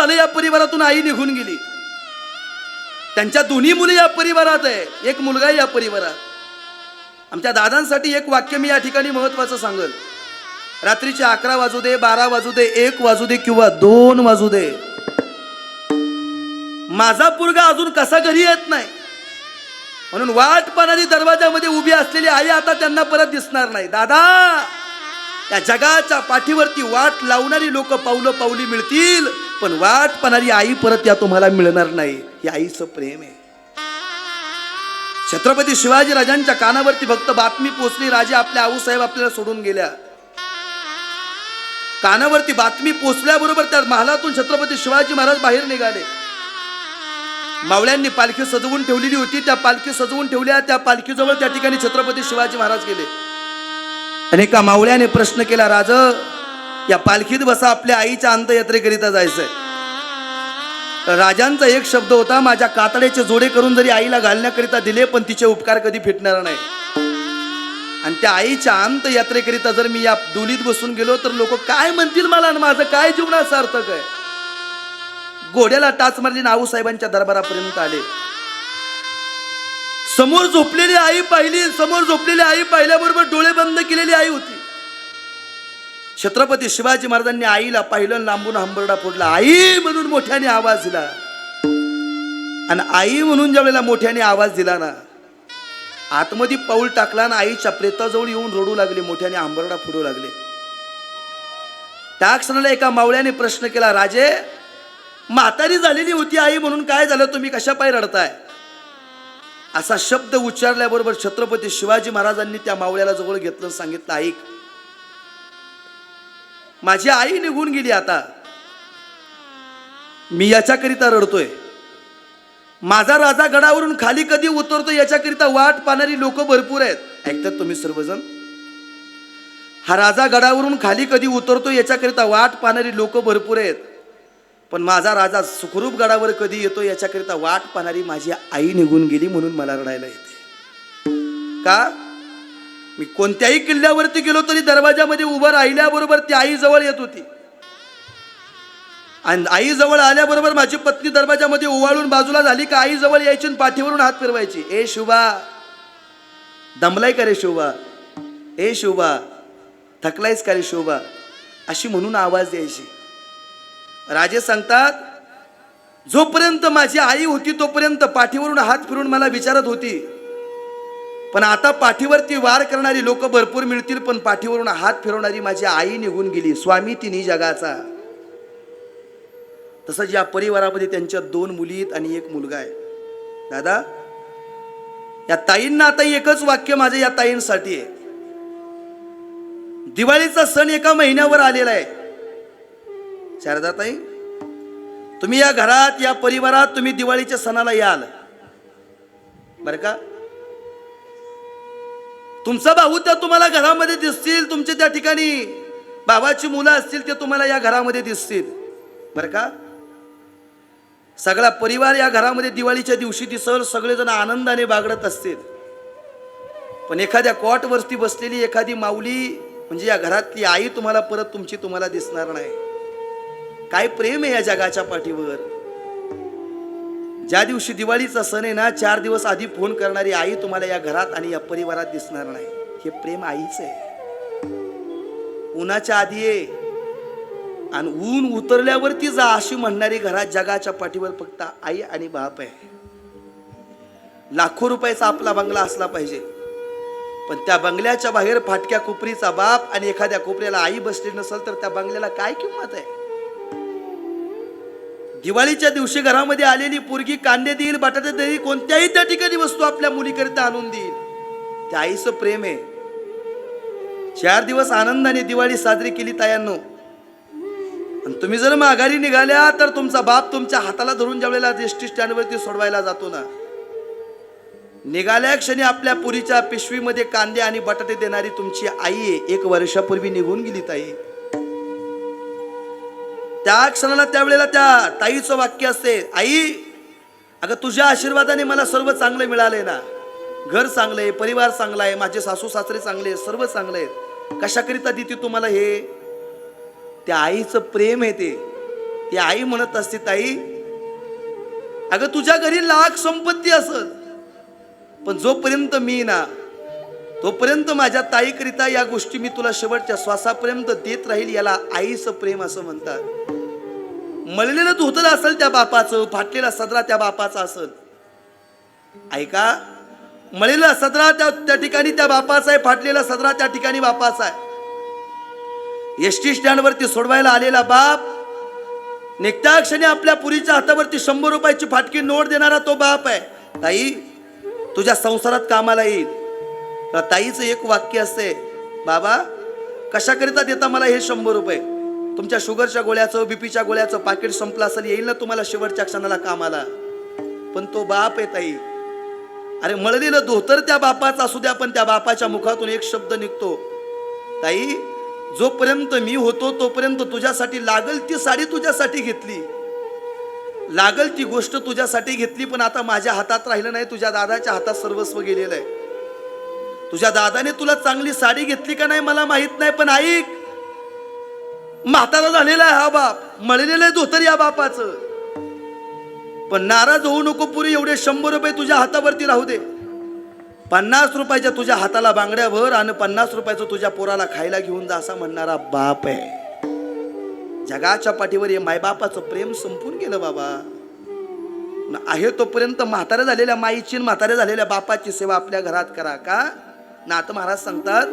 झालं या परिवारातून आई निघून गेली. त्यांच्या दोन्ही मुली या परिवारात आहे. एक मुलगा या परिवारात. आमच्या दादांसाठी एक वाक्य मी या ठिकाणी महत्वाचं सांगल. रात्रीचे अकरा वाजू दे बारा वाजू दे एक वाजू दे किंवा दोन वाजू दे. माझा पुरगा अजून कसा घरी येत नाही? म्हणून वाट पाहणारी दरवाजामध्ये उभी असलेली आई आता त्यांना परत दिसणार नाही. दादा या जगाच्या पाठीवरती वाट लावणारी लोक पावलं पावली मिळतील. पण वाट पाहणारी आई परत या तुम्हाला मिळणार नाही. हे आईचं प्रेम आहे. छत्रपती शिवाजी राजांच्या कानावरती फक्त बातमी पोचली राजे आपल्या आऊसाहेब आपल्याला सोडून गेल्या. कानावरती बातमी पोचल्याबरोबर त्या महालातून छत्रपती शिवाजी महाराज बाहेर निघाले. मावळ्यांनी पालखी सजवून ठेवलेली होती. त्या पालखी सजवून ठेवल्या. त्या पालखीजवळ त्या ठिकाणी छत्रपती शिवाजी महाराज गेले. आणि एका मावळ्याने प्रश्न केला राज या पालखीत बसा आपल्या आईच्या अंतयात्रेकरिता जायचंय. राजांचा एक शब्द होता माझ्या कातड्याचे जोडे करून जरी आईला घालण्याकरिता दिले पण तिचे उपकार कधी फिटणार नाही. आणि त्या आईच्या अंतयात्रेकरिता जर मी या दुलीत बसून गेलो तर लोक काय म्हणतील मला आणि माझं काय जीवनाचा सार्थक आहे? घोड्याला टाच मारली नाऊ साहेबांच्या दरबारापर्यंत आले. समोर झोपलेली आई पाहिली समोर झोपलेली आई पाहिल्याबरोबर डोळे बंद केलेली आई होती. छत्रपती शिवाजी महाराजांनी आईला पाहिलं लांबून हंबरडा फोडला. आई म्हणून मोठ्याने आवाज दिला. आणि आई म्हणून ज्या वेळेला मोठ्याने आवाज दिला ना आतमध्ये पाऊल टाकला आणि आईच्या प्रेताजवळ येऊन रडू लागले मोठ्याने आंबरडा फुडू लागले. त्या क्षणाला एका मावळ्याने प्रश्न केला राजे म्हातारी झालेली होती आई म्हणून काय झालं? तुम्ही कशा पाय रडताय? असा शब्द उच्चारल्याबरोबर छत्रपती शिवाजी महाराजांनी त्या मावळ्याला जवळ घेतलं सांगितलं ऐक माझी आई निघून गेली आता. मी याच्याकरिता रडतोय. माझा राजा गडावरून खाली कधी उतरतो याच्याकरिता वाट पाहणारी लोक भरपूर आहेत. ऐकतात तुम्ही सर्वजण? हा राजा गडावरून खाली कधी उतरतो याच्याकरिता वाट पाहणारी लोक भरपूर आहेत. पण माझा राजा सुखरूप गडावर कधी येतो याच्याकरिता वाट पाहणारी माझी आई निघून गेली म्हणून मला रडायला येते. का? मी कोणत्याही किल्ल्यावरती गेलो तरी दरवाजामध्ये उभं राहिल्याबरोबर ती आईजवळ येत होती. आणि आईजवळ आल्याबरोबर माझी पत्नी दरवाजामध्ये ओवाळून बाजूला झाली का आईजवळ यायची आणि पाठीवरून हात फिरवायची. ए शुभा दमलाय का रे शोभा? ए शोभा थकलायस का रे शोभा? अशी म्हणून आवाज द्यायची. राजे सांगतात जोपर्यंत माझी आई होती तोपर्यंत पाठीवरून हात फिरून मला विचारत होती. पण आता पाठीवरती वार करणारी लोक भरपूर मिळतील पण पाठीवरून हात फिरवणारी माझी आई निघून गेली स्वामी तिन्ही जगाचा. तसंच या परिवारामध्ये त्यांच्या दोन मुली आहेत आणि एक मुलगा आहे. दादा या ताईंना आता एकच वाक्य माझं या ताईंसाठी आहे. दिवाळीचा सण एका महिन्यावर आलेला आहे. शारदाताई तुम्ही या घरात या परिवारात तुम्ही दिवाळीच्या सणाला याल. बरं का? तुमचा भाऊ त्या तुम्हाला घरामध्ये दिसतील तुमचे त्या ठिकाणी भावाची मुलं असतील ते तुम्हाला या घरामध्ये दिसतील. बरं का? सगळा परिवार या घरामध्ये दिवाळीच्या दिवशी दिसल सगळेजण आनंदाने बागडत असतील. पण एखाद्या कॉटवरती बसलेली एखादी माऊली म्हणजे या घरातली आई तुम्हाला परत तुमची तुम्हाला दिसणार नाही. काय प्रेम आहे या जगाच्या पाठीवर? ज्या दिवशी दिवाळीचा सण आहे ना चार दिवस आधी फोन करणारी आई तुम्हाला या घरात आणि या परिवारात दिसणार नाही. हे प्रेम आईच आहे. उन्हाच्या आधी ये आणि ऊन उतरल्यावरती जा अशी म्हणणारी घरात जगाच्या पाठीवर फक्त आई आणि बाप आहे. लाखो रुपयाचा आपला बंगला असला पाहिजे. पण त्या बंगल्याच्या बाहेर फाटक्या कोपरीचा बाप आणि एखाद्या कोपऱ्याला आई बसली नसेल तर त्या बंगल्याला काय किंमत आहे? दिवाळीच्या दिवशी घरामध्ये आलेली पोरगी कांदे देईल बटाटे देईल कोणत्याही त्या ठिकाणी वस्तू आपल्या मुलीकरिता आणून देईल. त्या आईचं प्रेम आहे. चार दिवस आनंदाने दिवाळी साजरी केली तायांनो. आणि तुम्ही जर माघारी निघाल्या तर तुमचा बाप तुमच्या हाताला धरून ज्यावेळेला एस टी स्टँडवरती सोडवायला जातो ना. निघाल्या क्षणी आपल्या पुरीच्या पिशवीमध्ये कांदे आणि बटाटे देणारी तुमची आई आहे. एक वर्षापूर्वी निघून गेली ताई. त्या क्षणाला त्यावेळेला त्या ताईचं वाक्य असते आई अगं तुझ्या आशीर्वादाने मला सर्व चांगलं मिळालंय ना. घर चांगलं आहे परिवार चांगला आहे माझे सासू सासरे चांगले आहेत सर्व चांगले आहेत. कशाकरिता देते तुम्हाला हे? त्या आईचं प्रेम आहे ते. ती आई म्हणत असते ताई अगं तुझ्या घरी लाख संपत्ती असत पण जोपर्यंत मी ना तोपर्यंत माझ्या ताईकरिता या गोष्टी मी तुला शेवटच्या श्वासापर्यंत देत राहील याला आईचं प्रेम असं म्हणतात. मळलेलं धोतलं असेल त्या बापाचं फाटलेला सदरा त्या बापाचा असेल. ऐका मळलेला सदरा त्या त्या ठिकाणी त्या बापाचा आहे फाटलेला सदरा त्या ठिकाणी बापाचा आहे. एस टी स्टँडवरती सोडवायला आलेला बाप निघत्या क्षणी आपल्या पुरीच्या हातावरती शंभर रुपयाची फाटकी नोट देणारा तो बाप आहे. ताई तुझ्या संसारात कामाला येईल. ताईचं एक वाक्य असते बाबा कशाकरिता देता मला हे शंभर रुपये? तुमच्या शुगरच्या गोळ्याचं बीपीच्या गोळ्याचं पाकिट संपलं असेल येईल ना तुम्हाला शेवटच्या क्षणाला कामाला? पण तो बाप आहे ताई. अरे मळलेलं धोतर त्या बापाचा असू द्या पण त्या बापाच्या मुखातून एक शब्द निघतो. ताई जोपर्यंत मी होतो तोपर्यंत तुझ्यासाठी लागल ती साडी तुझ्यासाठी घेतली. लागल ती गोष्ट तुझ्यासाठी घेतली पण आता माझ्या हातात राहिलं नाही तुझ्या दादाच्या हातात सर्वस्व गेलेलं आहे. तुझ्या दादाने तुला चांगली साडी घेतली का नाही मला माहीत नाही पण ऐक. म्हातारा झालेला आहे हा बाप. मळलेलं आहे धोतर या बापाचं. पण नाराज होऊ नको पुरी एवढे शंभर रुपये तुझ्या हातावरती राहू दे. पन्नास रुपयाच्या तुझ्या हाताला बांगड्या भर आणि पन्नास रुपयाचं तुझ्या पोराला खायला घेऊन जा असा म्हणणारा बाप आहे. जगाच्या पाठीवर हे मायबापाचं प्रेम संपून गेलं बाबा. आहे तोपर्यंत म्हाताऱ्या झालेल्या माईची म्हाताऱ्या झालेल्या बापाची सेवा आपल्या घरात करा का? नाथ महाराज सांगतात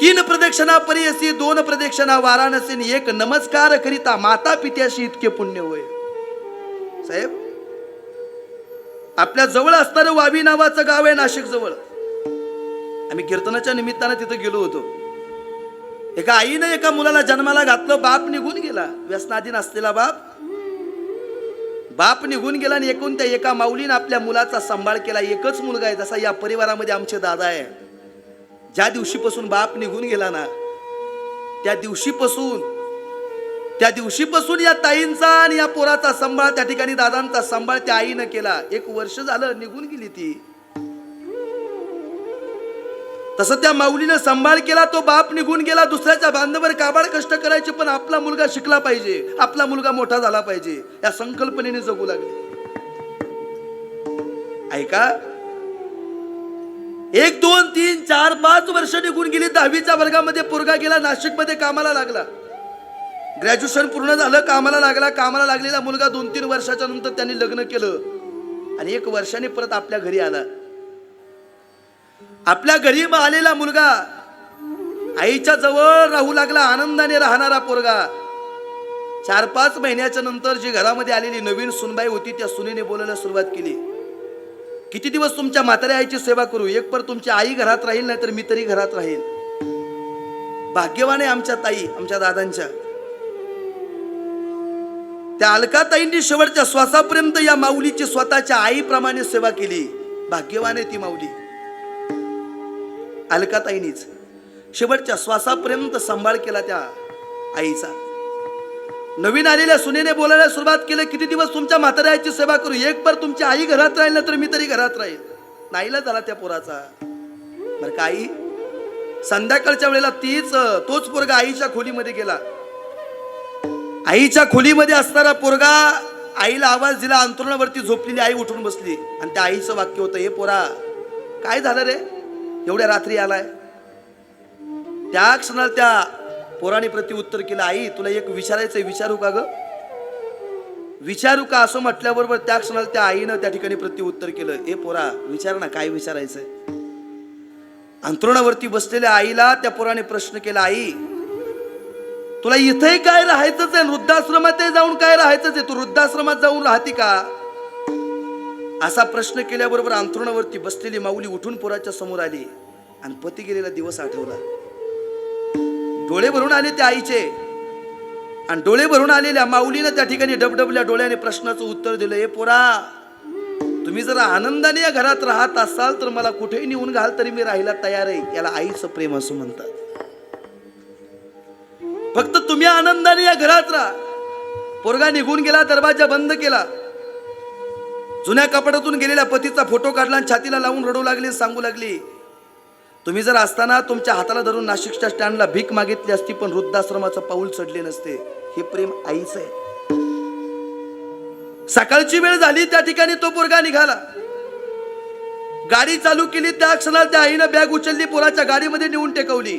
तीन प्रदक्षिणा परियसी दोन प्रदक्षिणा वाराणसी एक नमस्कार करिता माता पित्याशी इतके पुण्य होय. साहेब आपल्या जवळ असणारं वावी नावाचं गाव आहे नाशिक जवळ. आम्ही कीर्तनाच्या निमित्तानं तिथं गेलो होतो. एका आईनं एका मुलाला जन्माला घातलं बाप निघून गेला. व्यसनाधीन असलेला बाप बाप निघून गेला आणि एकूण त्या एका माऊलीनं आपल्या मुलाचा सांभाळ केला. एकच मुलगा आहे जसा या परिवारामध्ये आमचे दादा आहे. ज्या दिवशीपासून बाप निघून गेला ना त्या दिवशीपासून त्या दिवशीपासून या ताईंचा आणि या पोराचा सांभाळ त्या ठिकाणी दादांचा सांभाळ त्या आईनं केला. एक वर्ष झालं निघून गेली ती. तसं त्या माऊलीनं सांभाळ केला तो बाप निघून गेला दुसऱ्याच्या बांधवर काबाड कष्ट करायचे पण आपला मुलगा शिकला पाहिजे. आपला मुलगा मोठा झाला पाहिजे. या संकल्पनेने जगू लागले. ऐका. एक दोन तीन चार पाच वर्ष निघून गेली दहावीच्या वर्गामध्ये पोरगा गेला नाशिकमध्ये कामाला लागला. ग्रॅज्युएशन पूर्ण झालं कामाला लागला कामाला लागलेला मुलगा दोन तीन वर्षाच्या नंतर त्यांनी लग्न केलं. आणि एक वर्षाने परत आपल्या घरी आला. आपल्या घरी मग आलेला मुलगा. आईच्या जवळ राहू लागला आनंदाने राहणारा पोरगा. चार पाच महिन्याच्या नंतर जी घरामध्ये आलेली नवीन सुनबाई होती त्या सुनेने बोलायला सुरुवात केली. किती दिवस तुमच्या म्हाताऱ्या आईची सेवा करू? एक पर तुमची आई घरात राहील नाही तर मी तरी घरात राहील. भाग्यवान आहे आमच्या ताई आमच्या दादांच्या. त्या अलकाताईंनी शेवटच्या श्वासापर्यंत या माऊलीची स्वतःच्या आईप्रमाणे सेवा केली. भाग्यवान आहे ती माऊली. अलकाताईनीच शेवटच्या श्वासापर्यंत सांभाळ केला त्या आईचा. नवीन आलेल्या सुनेने बोलायला सुरुवात केली किती दिवस तुमच्या म्हाताऱ्याची सेवा करू? एक बार तुमची आई घरात राहील ना तर मी तरी घरात राहील. नाहीला झाला त्या पोराचा. बरं का आई? संध्याकाळच्या वेळेला तीच तोच पोरगा आईच्या खोलीमध्ये गेला. आईच्या खोलीमध्ये असणारा पोरगा आईला आवाज दिला अंतरुणावरती झोपलेली आई उठून बसली. आणि त्या आईचं वाक्य होतं हे पोरा काय झालं रे? एवढ्या रात्री आलाय. त्या क्षणाला त्या पोराने प्रति उत्तर केलं आई तुला एक विचारायचं विचारू का ग? विचारू का? असं म्हटल्याबरोबर त्या क्षणाला त्या आईनं त्या ठिकाणी प्रति उत्तर केलं ए पोरा विचार ना काय विचारायचंय? अंतरुणावरती बसलेल्या आईला त्या पोराने प्रश्न केला आई तुला इथंही काय राहायचंच आहे? वृद्धाश्रमात जाऊन काय राहायचंच आहे? तू वृद्धाश्रमात जाऊन राहते का? असा प्रश्न केल्याबरोबर अंथरुणावरती बसलेली माऊली उठून पोराच्या समोर आली आणि पती गेलेला दिवस आठवला. डोळे भरून आले त्या आईचे. आणि डोळे भरून आलेल्या माऊलीनं त्या ठिकाणी डबडबल्या डोळ्याने प्रश्नाचं उत्तर दिलं हे पोरा तुम्ही जर आनंदाने या घरात राहत असाल तर मला कुठेही नेऊन घाल तरी मी राहायला तयार आहे याला आईचं प्रेम असं म्हणतात. फक्त तुम्ही आनंदाने या घरात राहा. पोरगा निघून गेला दरवाजा बंद केला. जुन्या कपड्यातून गेलेल्या पतीचा फोटो काढला आणि छातीला लावून रडू लागली सांगू लागली तुम्ही जर असताना तुमच्या हाताला धरून नाशिकच्या स्टँडला भीक मागितली असती पण वृद्धाश्रमाचं पाऊल चढले नसते. हे प्रेम आईच आहे. सकाळची वेळ झाली त्या ठिकाणी तो पोरगा निघाला. गाडी चालू केली त्या क्षणाला त्या आईनं बॅग उचलली पोराच्या गाडीमध्ये नेऊन टेकवली.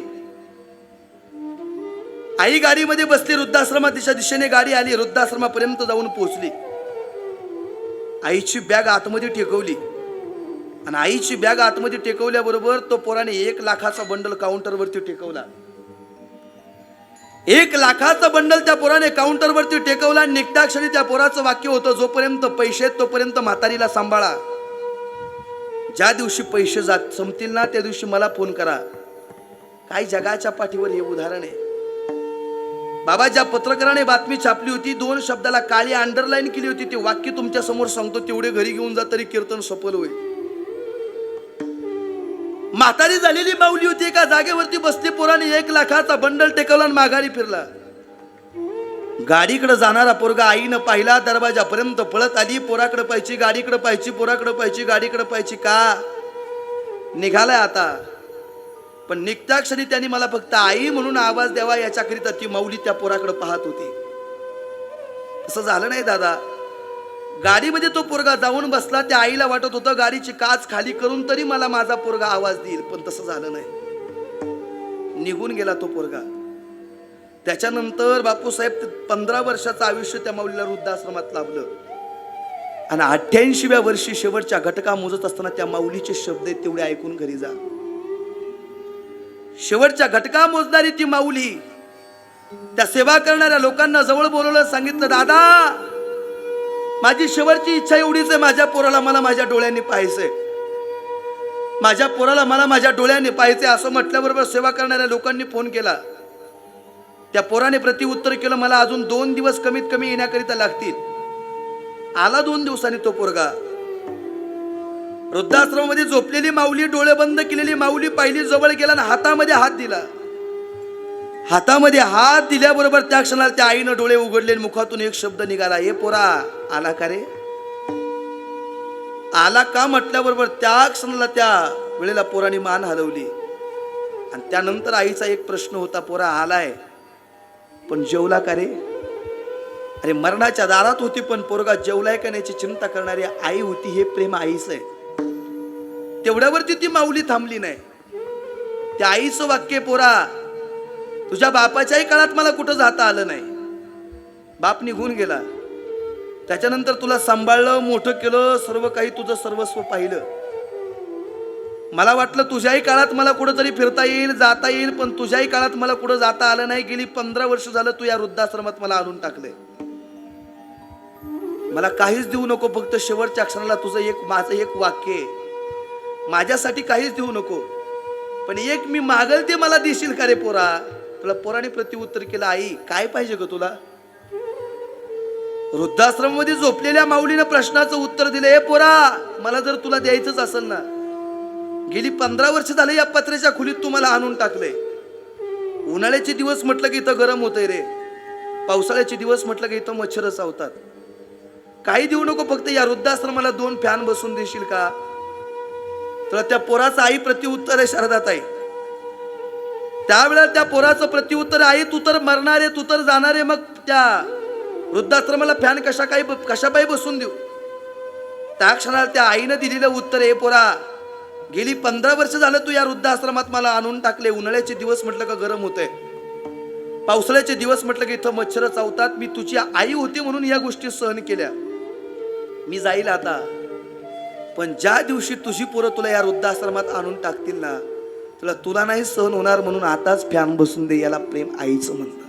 आई गाडीमध्ये बसली वृद्धाश्रमात दिशा दिशेने गाडी आली वृद्धाश्रमापर्यंत जाऊन पोहोचली. आईची बॅग आतमध्ये टेकवली. आणि आईची बॅग आतमध्ये टेकवल्याबरोबर तो पोराने एक लाखाचा बंडल काउंटरवरती टेकवला. एक लाखाचा बंडल त्या पोराने काउंटरवरती टेकवला आणि क्षणी त्या पोराचं वाक्य होतं जोपर्यंत पैसे आहेत, तोपर्यंत म्हातारीला सांभाळा. ज्या दिवशी पैसे जात संपतील ना त्या दिवशी मला फोन करा. काय जगाच्या पाठीवर हे उदाहरण आहे. बाबा ज्या पत्रकाराने बातमी छापली होती दोन शब्दाला काळी अंडरलाईन केली होती ते वाक्य तुमच्यासमोर सांगतो तेवढे घरी घेऊन जा तरी कीर्तन सफल होईल. म्हातारी झालेली माऊली होती एका जागेवरती बसली पोराने एक लाखाचा बंडल टेकवला आणि माघारी फिरला. गाडीकडे जाणारा पोरगा आईनं पाहिला दरवाजापर्यंत पळत आली पोराकडे पाहिजे गाडीकडे पाहिजे पोराकडे पाहिजे गाडीकडे पाहिजे का? निघालाय आता. पण निघत्या क्षणी त्यांनी मला फक्त आई म्हणून आवाज द्यावा याच्याकरिता ती माऊली त्या पोराकडे पाहत होती. तसं झालं नाही दादा. गाडीमध्ये तो पोरगा जाऊन बसला त्या आईला वाटत होतं गाडीची काच खाली करून तरी मला माझा पोरगा आवाज देईल पण तसं झालं नाही. निघून गेला तो पोरगा. त्याच्यानंतर बापूसाहेब पंधरा वर्षाचं आयुष्य त्या माऊलीला वृद्धाश्रमात लाभलं. आणि अठ्ठ्याऐंशीव्या वर्षी शेवटच्या घटका मोजत असताना त्या माऊलीचे शब्द आहेत तेवढे ऐकून घरी जा. शेवटच्या घटका मोजणारी ती माऊली. त्या सेवा करणाऱ्या लोकांना जवळ बोलवलं सांगितलं दादा माझी शेवटची इच्छा एवढीच आहे. माझ्या पोराला मला माझ्या डोळ्यांनी पाहायचंय. माझ्या पोराला मला माझ्या डोळ्यांनी पाहायचंय. असं म्हटल्याबरोबर सेवा करणाऱ्या लोकांनी फोन केला. त्या पोराने प्रतिउत्तर केलं मला अजून दोन दिवस कमीत कमी येण्याकरिता लागतील. आला दोन दिवसांनी तो पोरगा. वृद्धाश्रमामध्ये झोपलेली माऊली डोळे बंद केलेली माऊली पहिली जवळ गेला आणि हातामध्ये हात दिला. हातामध्ये हात दिल्याबरोबर त्या क्षणाला त्या आईनं डोळे उघडले मुखातून एक शब्द निघाला हे पोरा आला का रे? आला का? म्हटल्याबरोबर त्या क्षणाला त्या वेळेला पोराने मान हलवली. आणि त्यानंतर आईचा एक प्रश्न होता पोरा आलाय पण जेवला का रे? अरे मरणाच्या दारात होती पण पोरगा जेवलाय का नाही चिंता करणारी आई होती हे प्रेम आईच आहे. तेवढ्यावरती ती माऊली थांबली नाही. त्या आईचं वाक्य पोरा तुझ्या बापाच्याही काळात मला कुठं जाता आलं नाही. बाप निघून गेला. त्याच्यानंतर तुला सांभाळलं मोठं केलं सर्व काही तुझं सर्वस्व पाहिलं. मला वाटलं तुझ्याही काळात मला कुठंतरी फिरता येईल जाता येईल पण तुझ्याही काळात मला कुठं जाता आलं नाही. गेली पंधरा वर्ष झालं तू या वृद्धाश्रमात मला आणून टाकले. मला काहीच देऊ नको फक्त शेवटच्या क्षणाला तुझं एक माझं एक वाक्य आहे. माझ्यासाठी काहीच देऊ नको. पण एक मी मागल ते मला देशील का रे पोरा? तुला पोराने प्रतिउत्तर केलं आई काय पाहिजे ग तुला? वृद्धाश्रमामध्ये झोपलेल्या माऊलीनं प्रश्नाचं उत्तर दिलं हे पोरा मला जर तुला द्यायचंच असेल ना गेली पंधरा वर्ष झाले या पत्र्याच्या खोलीत तुम्हाला आणून टाकले उन्हाळ्याचे दिवस म्हटलं की इथं गरम होतंय रे. पावसाळ्याचे दिवस म्हटलं की इथं मच्छर चावतात काही देऊ नको फक्त या वृद्धाश्रमाला दोन फॅन बसून देशील का? तुला त्या पोराचं आई प्रतिउत्तर आहे शारदात त्यावेळेला त्या पोराचं प्रतिउत्तर आई तू तर मरणारे तू तर जाणारे मग त्या वृद्धाश्रमाला फॅन कशा काही कशापाई बसून देऊ? त्या क्षणाला त्या आईनं दिलेलं उत्तर आहे पोरा गेली पंधरा वर्ष झालं तू या वृद्धाश्रमात मला आणून टाकले. उन्हाळ्याचे दिवस म्हटलं का गरम होतंय. पावसाळ्याचे दिवस म्हटलं की इथं मच्छर चावतात. मी तुझी आई होती म्हणून या गोष्टी सहन केल्या. मी जाईल आता. पण ज्या दिवशी तुझी पोरं तुला या वृद्धाश्रमात आणून टाकतील ना तुला तुला नाही सहन होणार म्हणून आताच फॅन बसून दे याला प्रेम आईचं म्हणतात.